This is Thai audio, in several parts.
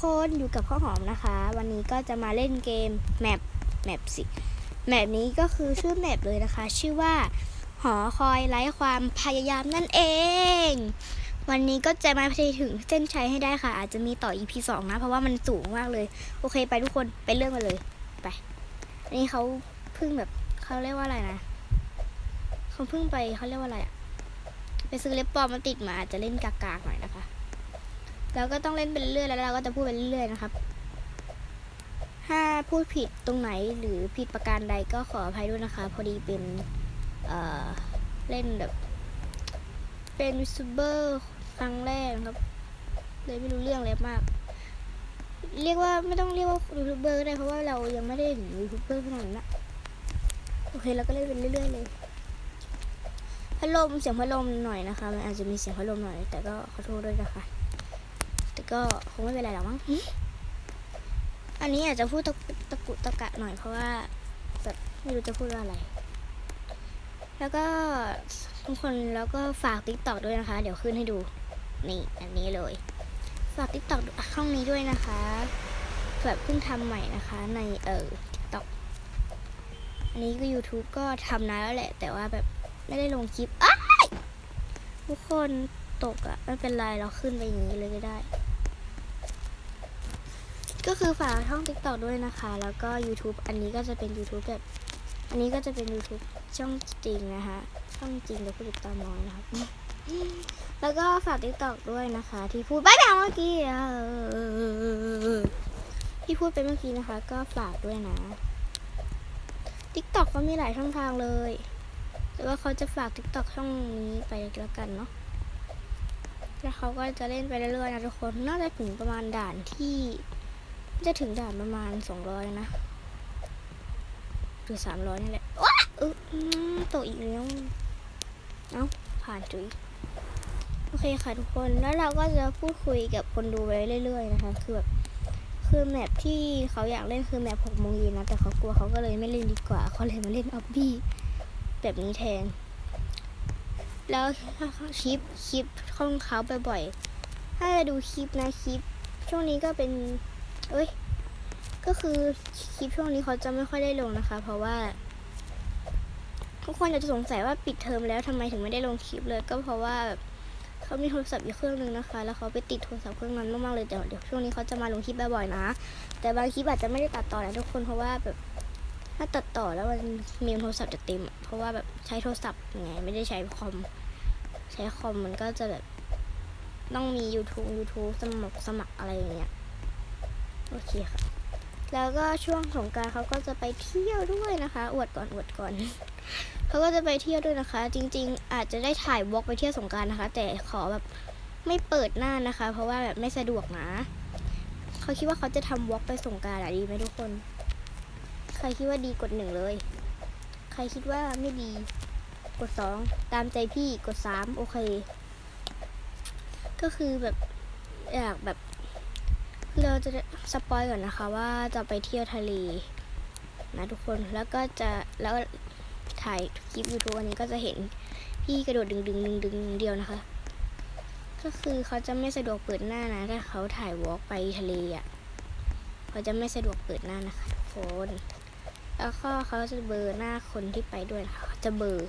คนอยู่กับข้าวหอมนะคะ วันนี้ก็จะมาเล่นเกมแมปแมปสิแมปนี้ก็คือชื่อแมปเลยนะคะ ชื่อว่า หอคอยไร้ความพยายามนั่นเอง วันนี้ก็จะมาถึงเส้นชัยให้ได้ค่ะ อาจจะมีต่อ EP 2นะ เพราะว่ามันสูงมากเลย โอเคไปทุกคนไปเรื่องกันเลยไปอันนี้เขาเพิ่งแบบเขาเรียกว่าอะไรนะเขาเพิ่งไปเขาเรียกว่าอะไรอะไปซื้อเล็บปลอมมาติดมาอาจจะเล่นกากๆหน่อยนะคะ เราก็ต้องเล่นไปเรื่อยแล้วเราก็จะพูดไปเรื่อยนะครับ ถ้าพูดผิดตรงไหนหรือผิดประการใดก็ขออภัยด้วยนะคะ พอดีเป็นเอ่อเล่นแบบ เป็นยูทูบเบอร์ครั้งแรกครับ เลยไม่รู้เรื่องเลยมาก เรียกว่าไม่ต้องเรียกว่ายูทูบเบอร์ก็ได้เพราะว่าเรายังไม่ได้ถึงยูทูบเบอร์ขนาดนั้นโอเคเราก็เล่นไปเรื่อยๆเลยพัดลมเสียงพัดลมหน่อยนะคะ มันอาจจะมีเสียงพัดลมหน่อย แต่ก็ขอโทษด้วยนะคะ ก็คงไม่เป็นไรหรอกมั้งหึอันนี้อาจจะพูดตะกุตะกุตะกะหน่อยเพราะว่าแบบไม่รู้จะพูดว่าอะไร แล้วก็ทุกคนแล้วก็ฝากติ๊กต็อกด้วยนะคะ เดี๋ยวขึ้นให้ดูนี่อันนี้เลย ฝากติ๊กต็อกช่องนี้ด้วยนะคะแบบเพิ่งทำใหม่นะคะในเออติ๊กต็อกอันนี้ก็ YouTube ก็ทำนานแล้วแหละ แต่ว่าแบบไม่ได้ลงคลิปอ้ายทุกคนตกอะไม่เป็นไรเราขึ้นไปอย่างนี้เลยก็ได้ ก็คือฝากช่อง TikTok ด้วยนะคะ แล้วก็ YouTube อันนี้ก็จะเป็น YouTube แบบ อันนี้ก็จะเป็น YouTube ช่องจริงนะคะ ช่องจริงแต่ผู้ติดตามน้อยนะครับ แล้วก็ฝาก TikTok ด้วยนะคะ ที่พูดไปแบบเมื่อกี้ที่พูดไปเมื่อกี้นะคะ ก็ฝากด้วยนะ TikTok ก็มีหลายช่องทางเลย แต่ว่าเขาจะฝาก TikTok ช่องนี้ไปแล้วกันเนาะแล้วเขาก็จะเล่นไปเรื่อยๆนะทุกคน น่าจะถึงประมาณด่านที่ จะถึงด่านประมาณสองร้อยนะหรือสามร้อยนี่แหละว้าเออตกอีกแล้วเอ้าผ่านจุยโอเคค่ะทุกคนแล้วเราก็จะพูดคุยกับคนดูไปเรื่อยๆนะคะ คือแบบคือแมปที่เขาอยากเล่นคือแมปหกโมงเย็นนะ แต่เขากลัวเขาก็เลยไม่เล่นดีกว่าเขาเลยมาเล่นออบบี้แบบนี้แทน แล้วคลิปคลิปของเขาบ่อยๆถ้าจะดูคลิปนะคลิป ช่วงนี้ก็เป็น เอ้ย ก็คือคลิปช่วงนี้เขาจะไม่ค่อยได้ลงนะคะ เพราะว่า ทุกคนอาจจะสงสัยว่าปิดเทอมแล้วทำไมถึงไม่ได้ลงคลิปเลย ก็เพราะว่าเขามีโทรศัพท์อีกเครื่องหนึ่งนะคะ แล้วเขาไปติดโทรศัพท์เครื่องนั้นมากๆเลยแต่เดี๋ยวช่วงนี้เขาจะมาลงคลิปบ่อยๆนะ แต่บางคลิปอาจจะไม่ได้ตัดต่อนะทุกคนเพราะว่าแบบถ้าตัดต่อแล้วมันมมโทรศัพท์จะเต็ม เพราะว่าแบบใช้โทรศัพท์ไงไม่ได้ใช้คอม ใช้คอมมันก็จะแบบต้องมี YouTube YouTube สมัครสมัครอะไรอย่างเงี้ย โอเคค่ะ แล้วก็ช่วงสงการเขาก็จะไปเที่ยวด้วยนะคะ อวดก่อนอวดก่อนเขาก็จะไปเที่ยวด้วยนะคะ จริง ๆ อาจจะได้ถ่ายวอล์กไปเที่ยวสงการนะคะ แต่ขอแบบไม่เปิดหน้านะคะ เพราะว่าแบบไม่สะดวกนะเขาคิดว่าเขาจะทำวอล์กไปสงการอะดีไหมทุกคน ใครคิดว่าดีกดหนึ่งเลย ใครคิดว่าไม่ดีกดสองตามใจพี่กดสามโอเค ก็คือแบบอยากแบบ เราจะสปอยก่อนนะคะว่าจะไปเที่ยวทะเลนะทุกคนแล้วก็จะแล้วถ่ายคลิปยูทูบอันนี้ก็จะเห็นพี่กระโดดดึงดึงดึงดึงเดียวนะคะ ก็คือเขาจะไม่สะดวกเปิดหน้านะถ้าเขาถ่ายวอล์กไปทะเลอะเขาจะไม่สะดวกเปิดหน้านะคะทุกคนแล้วก็เขาจะเบอร์หน้าคนที่ไปด้วยนะคะจะเบอร์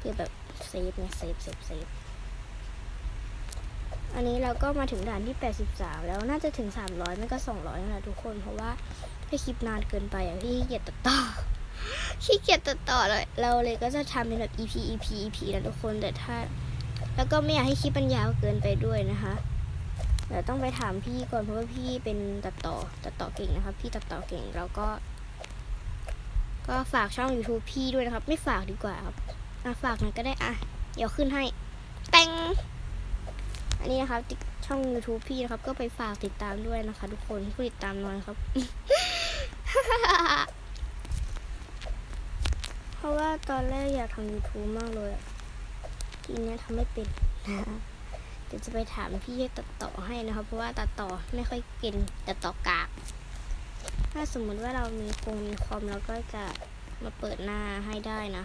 คือแบบเซฟไงเซฟเซฟเซฟ อันนี้เราก็มาถึงด่านที่ 83 แล้วน่าจะถึง 300 ไม่ก็ 200นั่นแหละทุกคน เพราะว่าถ้คลิปนานเกินไปอะพี่ขี้เกียจตัดต่อขี้เกียจตัดต่อเลยเราเลยก็จะทำเป็นแบบ EP EP EP นะทุกคนแต่ถ้า แล้วก็ไม่อยากให้คลิปมันยาวเกินไปด้วยนะคะเดี๋ยวต้องไปถามพี่ก่อนเพราะว่าพี่เป็นตัดต่อตัดต่อเก่งนะครับ พี่ตัดต่อเก่งแล้วก็ ก็ฝากช่อง YouTube พี่ด้วยนะครับ ไม่ฝากดีกว่าครับอะฝากหน่อยก็ได้อะ เดี๋ยวขึ้นให้แป้ง อันนี้นะครับช่อง YouTube พี่นะครับ ก็ไปฝากติดตามด้วยนะคะ ทุกคนผู้ติดตามน้อยครับ เพราะว่าตอนแรกอยากทำ YouTube มากเลยอะทีเนี้ยทำไม่เป็นนะเดี๋ยวจะไปถามพี่ให้ตัดต่อให้นะครับ เพราะว่าตัดต่อไม่ค่อยเก่งตัดต่อกาก ถ้าสมมุติว่าเรามีโคงมีคอมเราก็จะมาเปิดหน้าให้ได้นะ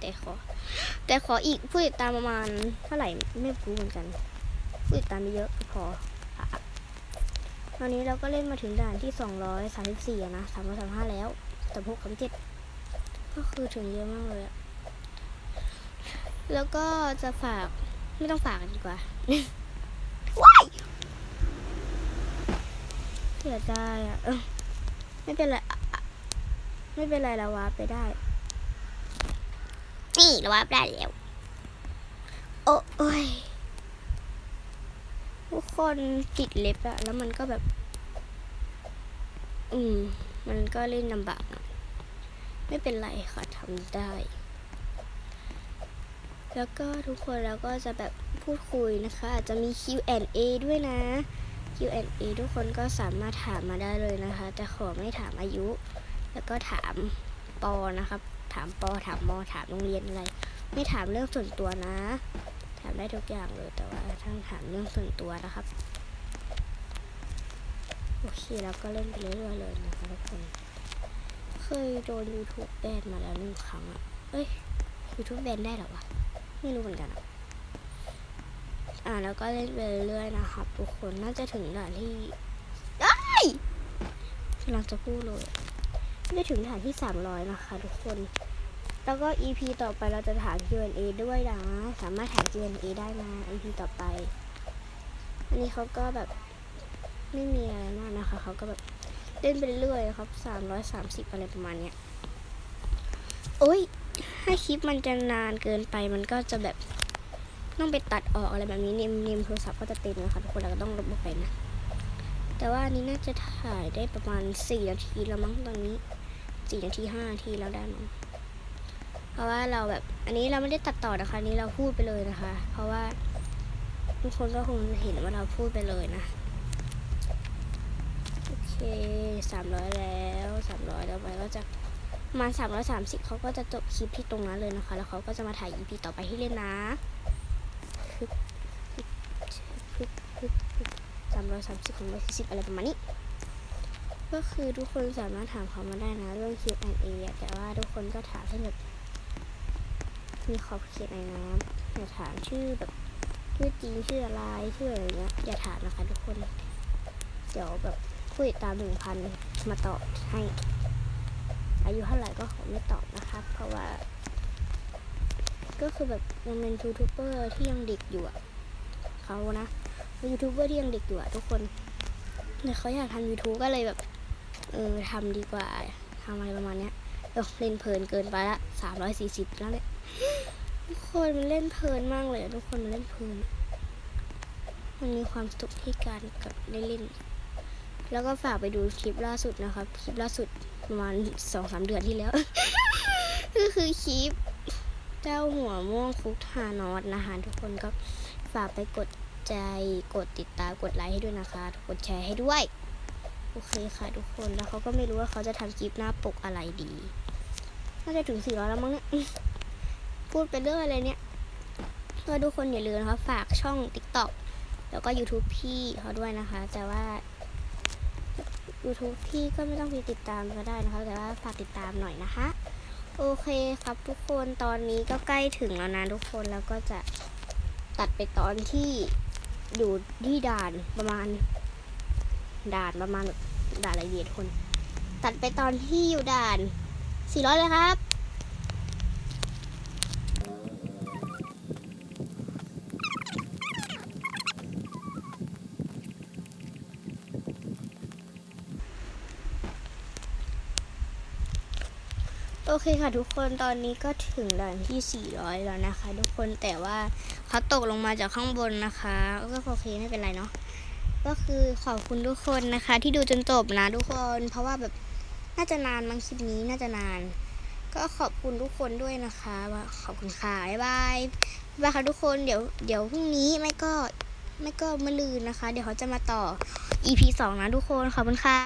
แต่ขอ แต่ขออีกผู้ติดตามประมาณเท่าไหร่ไม่รู้เหมือนกัน ผู้ติดตามไม่เยอะพอตอนนี้เราก็เล่นมาถึงด่านที่สองร้อยสามสิบสี่นะสามร้อยสามห้าแล้วสามหกสามเจ็ดก็คือถึงเยอะมากเลยอะแล้วก็จะฝากไม่ต้องฝากกันดีกว่าว้ายเสียใจอะไม่เป็นไรไม่เป็นไรล้วาร์ปไปได้ นี่เราวาร์ปได้แล้ว โอ้โอ้ย ทุกคนติดเล็บอะแล้วมันก็แบบ อืม มันก็เล่นลำบาก ไม่เป็นไรค่ะทำได้ แล้วก็ทุกคนเราก็จะแบบพูดคุยนะคะ อาจจะมี Q&A ด้วยนะ Q&A ทุกคนก็สามารถถามมาได้เลยนะคะ แต่ขอไม่ถามอายุ แล้วก็ถามปอนะครับ ถามปอถามมอถามโรงเรียนอะไร ไม่ถามเรื่องส่วนตัวนะ ถามได้ทุกอย่างเลยแต่ว่าถ้าถามเรื่องส่วนตัวนะครับ โอเคแล้วก็เล่นไปเรื่อยๆเลยนะคะทุกคน เคยโดน YouTube แบนมาแล้วหนึ่งครั้งอะเอ้ย YouTube แบนได้หรอวะ ไม่รู้เหมือนกันอะอ่าแล้วก็เล่นไปเรื่อยๆนะครับ ทุกคนน่าจะถึงด่านที่ได้กำลังจะพูดเลยไม่ถึงด่านที่300นะคะ ทุกคน แล้วก็ EP ต่อไปเราจะถาม Q&A ด้วยนะ สามารถถาม Q&A ได้นะ EP ต่อไป อันนี้เขาก็แบบไม่มีอะไรมากนะคะ เขาก็แบบเล่นไปเรื่อยครับ330อะไรประมาณเนี้ย โอ้ยถ้าคลิปมันจะนานเกินไป มันก็จะแบบต้องไปตัดออกอะไรแบบนี้เนมเนมโทรศัพท์ก็จะเต็มนะคะทุกคนเราก็ต้องลบออกไปนะ แต่ว่าอันนี้น่าจะถ่ายได้ประมาณ4นาทีแล้วมั้งตอนนี้4นาที5นาทีแล้วได้มั้ง ราะว่าเราแบบอันนี้เราไม่ได้ตัดต่อนะคะอันนี้เราพูดไปเลยนะคะ เพราะว่าทุกคนก็คงเห็นว่าเราพูดไปเลยนะโอเค300แล้ว300แล้วไปก็จะประมาณ330เขาก็จะจบคลิปที่ตรงนั้นเลยนะคะ แล้วเขาก็จะมาถ่าย EP ต่อไปให้เล่นนะสามร้อยสามสิบสามร้อยสิบอะไรประมาณนี้ก็คือทุกคนสามารถถามเขามาได้นะ เรื่อง Q&A แต่ว่าทุกคนก็ถามให้แบบ มีขอบเขตในน้ำอย่าถามชื่อแบบชื่อจริงชื่ออะไรชื่ออะไรเงี้ยอย่าถามนะคะทุกคน เดี๋ยวแบบผู้ติดตามหนึ่งพันมาตอบให้ อายุเท่าไหร่ก็ขอไม่ตอบนะคะเพราะว่า ก็คือแบบยังเป็นยูทูบเบอร์ที่ยังเด็กอยู่อะเขานะเป็นยูทูบเบอร์ที่ยังเด็กอยู่อะทุกคนแต่เขาอยากทำ YouTube ก็เลยแบบเออทำดีกว่าทำอะไรประมาณเนี้ยเออเล่นเพลินเกินไปละสามร้อยสี่สิบแล้วเนี่ย ทุกคนมันเล่นเพลินมากเลยทุกคนมันเล่นเพลิน มันมีความสุขที่การกับได้เล่น แล้วก็ฝากไปดูคลิปล่าสุดนะครับ คลิปล่าสุดประมาณสองสามเดือนที่แล้ว ก็คือคลิปเจ้าหัวม่วงคุกทานอสนะคะทุกคนก็ฝากไปกดใจกดติดตามกดไลค์ให้ด้วยนะคะ กดแชร์ให้ด้วย โอเคค่ะทุกคนแล้วเขาก็ไม่รู้ว่าเขาจะทำคลิปหน้าปกอะไรดี น่าจะถึง400แล้วมั้งเนี่ย พูดไปเรื่อยเลยเนี่ยก็ทุกคนอย่าลืมนะคะฝากช่อง TikTok แล้วก็ YouTube พี่เขาด้วยนะคะ แต่ว่า YouTube พี่ก็ไม่ต้องไปติดตามก็ได้นะคะ แต่ว่าฝากติดตามหน่อยนะคะ โอเคครับทุกคนตอนนี้ก็ใกล้ถึงแล้วนะทุกคนแล้วก็จะตัดไปตอนที่อยู่ที่ด่านประมาณ ด่านประมาณด่านอะไรเดียทุกคน ตัดไปตอนที่อยู่ด่าน400เลยครับ โอเคค่ะทุกคนตอนนี้ก็ถึงด่านที่ 400 แล้วนะคะ ทุกคนแต่ว่าเขาตกลงมาจากข้างบนนะคะ ก็โอเคไม่เป็นไรเนาะก็คือขอบคุณทุกคนนะคะ ที่ดูจนจบนะทุกคน เพราะว่าแบบน่าจะนานมั้งคลิปนี้น่าจะนาน ก็ขอบคุณทุกคนด้วยนะคะว่าขอบคุณค่ะบ๊ายบายบ๊ายบายค่ะทุกคนเดี๋ยวเดี๋ยวพรุ่งนี้ไม่ก็ไม่ก็มะลืนนะคะ เดี๋ยวเขาจะมาต่อ EP 2 นะทุกคนขอบคุณค่ะ